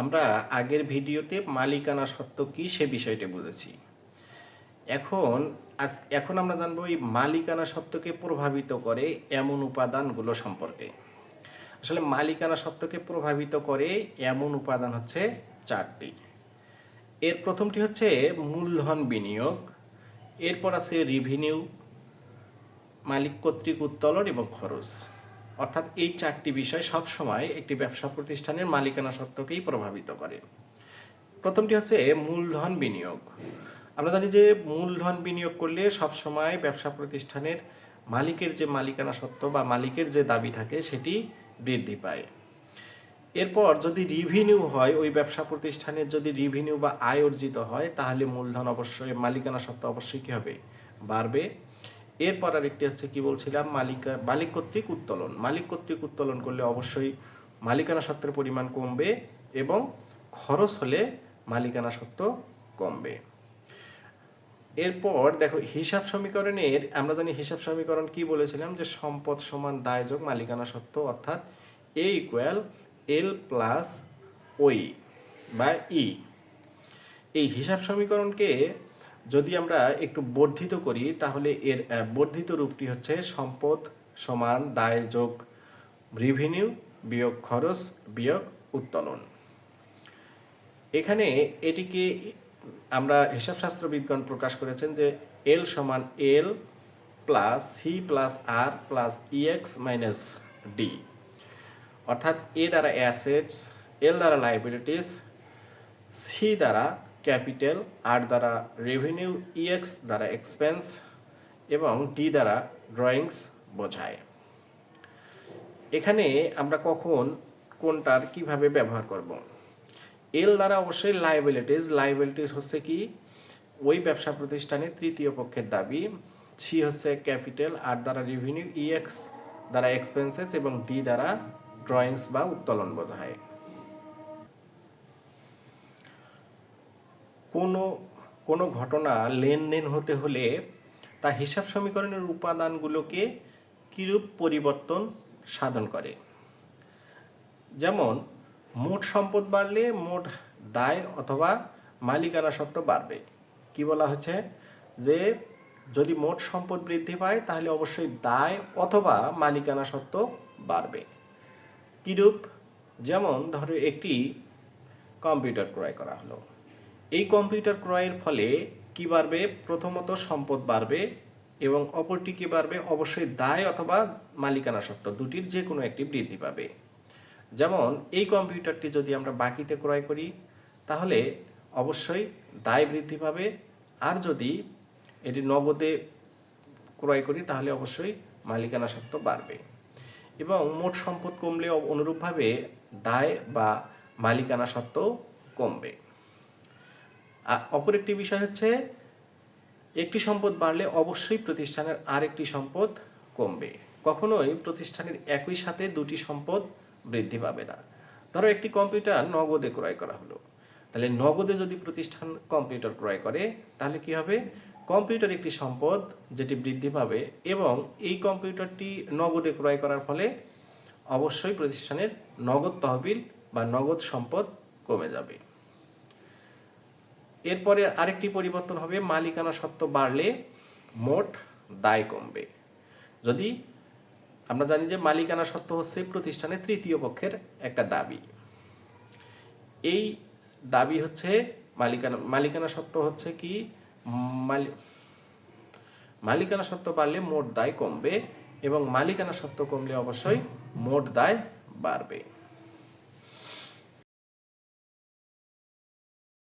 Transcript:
আমরা আগের ভিডিওতে মালিকানা সত্ত্ব কি সে বিষয়টা বুঝেছি। এখন আজ, এখন আমরা জানব এই মালিকানা সত্ত্বকে প্রভাবিত করে এমন উপাদানগুলো সম্পর্কে। আসলে মালিকানা সত্ত্বকে প্রভাবিত করে এমন উপাদান হচ্ছে চারটি। এর প্রথমটি হচ্ছে মূলধন বিনিয়োগ, এরপর আছে রিভিনিউ মালিক কর্তৃক উত্তোলন এবং খরচ। অর্থাৎ এই চারটি বিষয় সবসময় একটি ব্যবসা প্রতিষ্ঠানের মালিকানা সত্ত্বকেই প্রভাবিত করে। প্রথমটি হচ্ছে মূলধন বিনিয়োগ। আমরা জানি যে মূলধন বিনিয়োগ করলে সবসময় ব্যবসা প্রতিষ্ঠানের মালিকের যে মালিকানা সত্ত্ব বা মালিকের যে দাবি থাকে সেটি বৃদ্ধি পায়। এরপর যদি রিভিনিউ হয়, ওই ব্যবসা প্রতিষ্ঠানের যদি রিভিনিউ বা আয় অর্জিত হয়, তাহলে মূলধন অবশ্যই, মালিকানা সত্ত্ব অবশ্যই কী হবে? বাড়বে। এরপর আরেকটি হচ্ছে কি বলছিলাম? মালিকা, মালিক কর্তৃক উত্তোলন। মালিক কর্তৃক উত্তোলন করলে অবশ্যই মালিকানা সত্ত্বের পরিমাণ কমবে এবং খরচ হলে মালিকানা সত্ত্ব কমবে। এরপর দেখো, হিসাব সমীকরণের, আমরা জানি হিসাব সমীকরণ কি বলেছিলাম? যে সম্পদ সমান দায়যোগ মালিকানা সত্ত্ব, অর্থাৎ এ ইকুয়াল এল প্লাস ওই বা ই এই হিসাব সমীকরণকে যদি আমরা একটু বর্ধিত করি, তাহলে এর বর্ধিত রূপটি হচ্ছে সম্পদ, সমান, দায়, যোগ রিভিনিউ বিয়োগ, খরচ, বিয়োগ, উত্তোলন। এখানে এটিকে আমরা হিসাবশাস্ত্র বিজ্ঞান প্রকাশ করেছেন যে এল সমান L plus C plus R plus EX minus D অর্থাৎ এ দ্বারা অ্যাসেটস এল দ্বারা লাইবিলিটিস সি দ্বারা ক্যাপিটাল, আর দ্বারা রেভিনিউ ইএক্স দ্বারা এক্সপেন্স এবং ডি দ্বারা ড্রয়িংস বোঝায়। এখানে আমরা কখন কোনটার কীভাবে ব্যবহার করব? এল দ্বারা অবশ্যই লাইবিলিটিস লাইবিলিটিস হচ্ছে কি? ওই ব্যবসা প্রতিষ্ঠানের তৃতীয় পক্ষের দাবি সি হচ্ছে ক্যাপিটাল আর দ্বারা রেভিনিউ ইএক্স দ্বারা এক্সপেন্সেস এবং ডি দ্বারা ড্রয়িংস বা উত্তোলন বোঝায়। কোনো কোনো ঘটনা লেনদেন হতে হলে তা হিসাব সমীকরণের উপাদানগুলোকে কিরূপ পরিবর্তন সাধন করে? যেমন, মোট সম্পদ বাড়লে মোট দায় অথবা মালিকানা সত্ত্ব বাড়বে। কি বলা হচ্ছে? যে, যদি মোট সম্পদ বৃদ্ধি পায়, তাহলে অবশ্যই দায় অথবা মালিকানা সত্ত্ব বাড়বে। কিরূপ? যেমন, ধরো একটি কম্পিউটার ক্রয় করা হলো। এই কম্পিউটার ক্রয়ের ফলে কি বাড়বে? প্রথমত সম্পদ বাড়বে এবং অপরটি কি বাড়বে? অবশ্যই দায় অথবা মালিকানা সত্ত্ব দুটির যে কোনো একটি বৃদ্ধি পাবে। যেমন, এই কম্পিউটারটি যদি আমরা বাকিতে ক্রয় করি, তাহলে অবশ্যই দায় বৃদ্ধি পাবে। আর যদি এটি নগদে ক্রয় করি, তাহলে অবশ্যই মালিকানা সত্ত্ব বাড়বে। এবং মোট সম্পদ কমলে অনুরূপভাবে দায় বা মালিকানা সত্ত্ব কমবে। অপর একটি বিষয় হচ্ছে, একটি সম্পদ বাড়লে অবশ্যই প্রতিষ্ঠানের আরেকটি সম্পদ কমবে। কখনোই প্রতিষ্ঠানের একই সাথে দুটি সম্পদ বৃদ্ধি পাবে না। ধরো একটি কম্পিউটার নগদে ক্রয় করা হলো। তাহলে নগদে যদি প্রতিষ্ঠান কম্পিউটার ক্রয় করে, তাহলে কি হবে? কম্পিউটার একটি সম্পদ যেটি বৃদ্ধি পাবে এবং এই কম্পিউটারটি নগদে ক্রয় করার ফলে অবশ্যই প্রতিষ্ঠানের নগদ তহবিল বা নগদ সম্পদ কমে যাবে। এরপরে আরেকটি পরিবর্তন হবে, মালিকানা সত্ত্ব বাড়লে মোট দায় কমবে। যদি আমরা জানি যে মালিকানা সত্ত্ব হচ্ছে প্রতিষ্ঠানের তৃতীয় পক্ষের একটা দাবি। এই দাবি হচ্ছে মালিকানা মালিকানা সত্ত্ব হচ্ছে কি? মালি, মালিকানা সত্ত্ব বাড়লে মোট দায় কমবে এবং মালিকানা সত্ত্ব কমলে অবশ্যই মোট দায় বাড়বে।